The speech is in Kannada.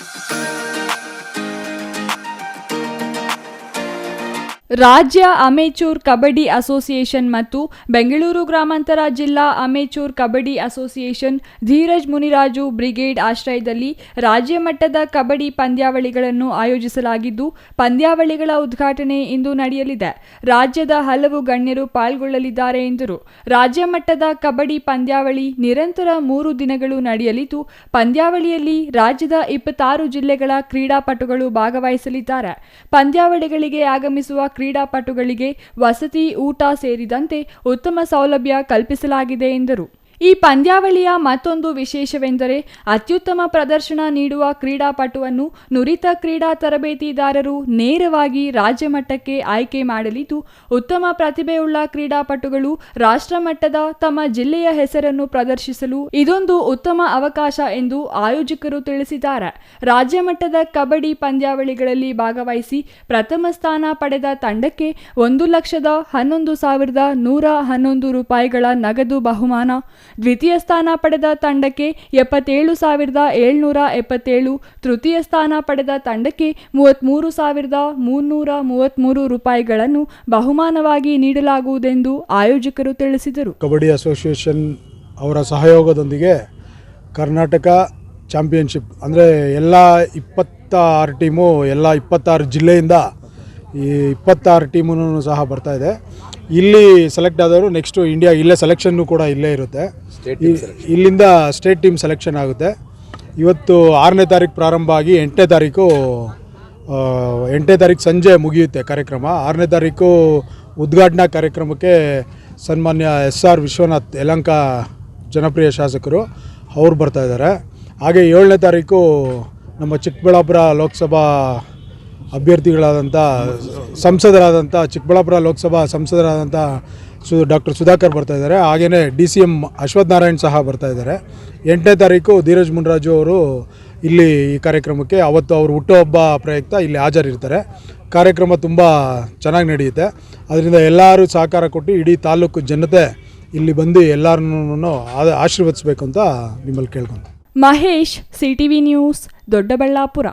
Música ರಾಜ್ಯ ಅಮೇಚೂರ್ ಕಬಡ್ಡಿ ಅಸೋಸಿಯೇಷನ್ ಮತ್ತು ಬೆಂಗಳೂರು ಗ್ರಾಮಾಂತರ ಜಿಲ್ಲಾ amateur kabaddi association Dheeraj Muniraju brigade ಆಶ್ರಯದಲ್ಲಿ ರಾಜ್ಯ ಮಟ್ಟದ ಕಬಡ್ಡಿ ಪಂದ್ಯಾವಳಿಗಳನ್ನು ಆಯೋಜಿಸಲಾಗಿದ್ದು, ಪಂದ್ಯಾವಳಿಗಳ ಉದ್ಘಾಟನೆ ಇಂದು ನಡೆಯಲಿದೆ. ರಾಜ್ಯದ ಹಲವು ಗಣ್ಯರು ಪಾಲ್ಗೊಳ್ಳಲಿದ್ದಾರೆ ಎಂದರು. ರಾಜ್ಯ ಮಟ್ಟದ ಕಬಡ್ಡಿ ಪಂದ್ಯಾವಳಿ ನಿರಂತರ ಮೂರು ದಿನಗಳು ನಡೆಯಲಿದ್ದು, ಪಂದ್ಯಾವಳಿಯಲ್ಲಿ ರಾಜ್ಯದ ಇಪ್ಪತ್ತಾರು ಜಿಲ್ಲೆಗಳ ಕ್ರೀಡಾಪಟುಗಳು ಭಾಗವಹಿಸಲಿದ್ದಾರೆ. ಪಂದ್ಯಾವಳಿಗಳಿಗೆ ಆಗಮಿಸುವ ಕ್ರೀಡಾಪಟುಗಳಿಗೆ ವಸತಿ ಊಟ ಸೇರಿದಂತೆ ಉತ್ತಮ ಸೌಲಭ್ಯ ಕಲ್ಪಿಸಲಾಗಿದೆ ಎಂದರು. ಈ ಪಂದ್ಯಾವಳಿಯ ಮತ್ತೊಂದು ವಿಶೇಷವೆಂದರೆ ಅತ್ಯುತ್ತಮ ಪ್ರದರ್ಶನ ನೀಡುವ ಕ್ರೀಡಾಪಟುವನ್ನು ನುರಿತ ಕ್ರೀಡಾ ತರಬೇತಿದಾರರು ನೇರವಾಗಿ ರಾಜ್ಯ ಮಟ್ಟಕ್ಕೆ ಆಯ್ಕೆ ಮಾಡಲಿದ್ದು, ಉತ್ತಮ ಪ್ರತಿಭೆಯುಳ್ಳ ಕ್ರೀಡಾಪಟುಗಳು ರಾಷ್ಟ್ರ ಮಟ್ಟದ ತಮ್ಮ ಜಿಲ್ಲೆಯ ಹೆಸರನ್ನು ಪ್ರದರ್ಶಿಸಲು ಇದೊಂದು ಉತ್ತಮ ಅವಕಾಶ ಎಂದು ಆಯೋಜಕರು ತಿಳಿಸಿದ್ದಾರೆ. ರಾಜ್ಯ ಮಟ್ಟದ ಕಬಡ್ಡಿ ಪಂದ್ಯಾವಳಿಗಳಲ್ಲಿ ಭಾಗವಹಿಸಿ ಪ್ರಥಮ ಸ್ಥಾನ ಪಡೆದ ತಂಡಕ್ಕೆ ಒಂದು ಲಕ್ಷದ ಹನ್ನೊಂದು ಸಾವಿರದ ನೂರ ಹನ್ನೊಂದು ರೂಪಾಯಿಗಳ ನಗದು ಬಹುಮಾನ ದ್ವಿತೀಯ ಸ್ಥಾನ ಪಡೆದ ತಂಡಕ್ಕೆ ಎಪ್ಪತ್ತೇಳು ಸಾವಿರದ ಏಳ್ನೂರ ಎಪ್ಪತ್ತೇಳು, ತೃತೀಯ ಸ್ಥಾನ ಪಡೆದ ತಂಡಕ್ಕೆ ಮೂವತ್ತ್ಮೂರು ಸಾವಿರದ ಮುನ್ನೂರ ಮೂವತ್ತ್ಮೂರು ರೂಪಾಯಿಗಳನ್ನು ಬಹುಮಾನವಾಗಿ ನೀಡಲಾಗುವುದೆಂದು ಆಯೋಜಕರು ತಿಳಿಸಿದರು. ಕಬಡ್ಡಿ ಅಸೋಸಿಯೇಷನ್ ಅವರ ಸಹಯೋಗದೊಂದಿಗೆ ಕರ್ನಾಟಕ ಚಾಂಪಿಯನ್ಶಿಪ್, ಅಂದರೆ ಎಲ್ಲ ಇಪ್ಪತ್ತಾರು ಟೀಮು, ಎಲ್ಲ ಇಪ್ಪತ್ತಾರು ಜಿಲ್ಲೆಯಿಂದ ಈ ಇಪ್ಪತ್ತಾರು ಟೀಮೂ ಸಹ ಬರ್ತಾ ಇದೆ. ಇಲ್ಲಿ ಸೆಲೆಕ್ಟ್ ಆದವರು ನೆಕ್ಸ್ಟು ಇಂಡಿಯಾ ಇಲ್ಲೇ ಸೆಲೆಕ್ಷನ್ನು ಕೂಡ ಇಲ್ಲೇ ಇರುತ್ತೆ. ಇಲ್ಲಿಂದ ಸ್ಟೇಟ್ ಟೀಮ್ ಸೆಲೆಕ್ಷನ್ ಆಗುತ್ತೆ. ಇವತ್ತು ಆರನೇ ತಾರೀಕು ಪ್ರಾರಂಭ ಆಗಿ ಎಂಟನೇ ತಾರೀಕು ಎಂಟನೇ ತಾರೀಕು ಸಂಜೆ ಮುಗಿಯುತ್ತೆ ಕಾರ್ಯಕ್ರಮ. ಆರನೇ ತಾರೀಕು ಉದ್ಘಾಟನಾ ಕಾರ್ಯಕ್ರಮಕ್ಕೆ ಸನ್ಮಾನ್ಯ ಎಸ್ ಆರ್ ವಿಶ್ವನಾಥ್ ಯಲಂಕ ಜನಪ್ರಿಯ ಶಾಸಕರು ಅವ್ರು ಬರ್ತಾ ಇದ್ದಾರೆ. ಹಾಗೆ ಏಳನೇ ತಾರೀಕು ನಮ್ಮ ಚಿಕ್ಕಬಳ್ಳಾಪುರ ಲೋಕಸಭಾ ಅಭ್ಯರ್ಥಿಗಳಾದಂಥ ಸಂಸದರಾದಂಥ ಚಿಕ್ಕಬಳ್ಳಾಪುರ ಲೋಕಸಭಾ ಸಂಸದರಾದಂಥ ಸು ಡಾಕ್ಟರ್ ಸುಧಾಕರ್ ಬರ್ತಾ ಇದ್ದಾರೆ. ಹಾಗೆಯೇ D C M Ashwath Narayan ಸಹ ಬರ್ತಾ ಇದ್ದಾರೆ. ಎಂಟನೇ ತಾರೀಕು ಧೀರಜ್ ಮುನ್ರಾಜು ಅವರು ಇಲ್ಲಿ ಈ ಕಾರ್ಯಕ್ರಮಕ್ಕೆ ಅವತ್ತು ಅವರು ಹುಟ್ಟುಹಬ್ಬ ಪ್ರಯುಕ್ತ ಇಲ್ಲಿ ಹಾಜರಿರ್ತಾರೆ. ಕಾರ್ಯಕ್ರಮ ತುಂಬ ಚೆನ್ನಾಗಿ ನಡೆಯುತ್ತೆ. ಅದರಿಂದ ಎಲ್ಲರೂ ಸಹಕಾರ ಕೊಟ್ಟು ಇಡೀ ತಾಲೂಕು ಜನತೆ ಇಲ್ಲಿ ಬಂದು ಎಲ್ಲರನ್ನೂ ಆಶೀರ್ವದಿಸಬೇಕು ಅಂತ ನಿಮ್ಮಲ್ಲಿ ಕೇಳ್ಕೊಂತ ಮಹೇಶ್ ಸಿಟಿವಿ ನ್ಯೂಸ್, ದೊಡ್ಡಬಳ್ಳಾಪುರ.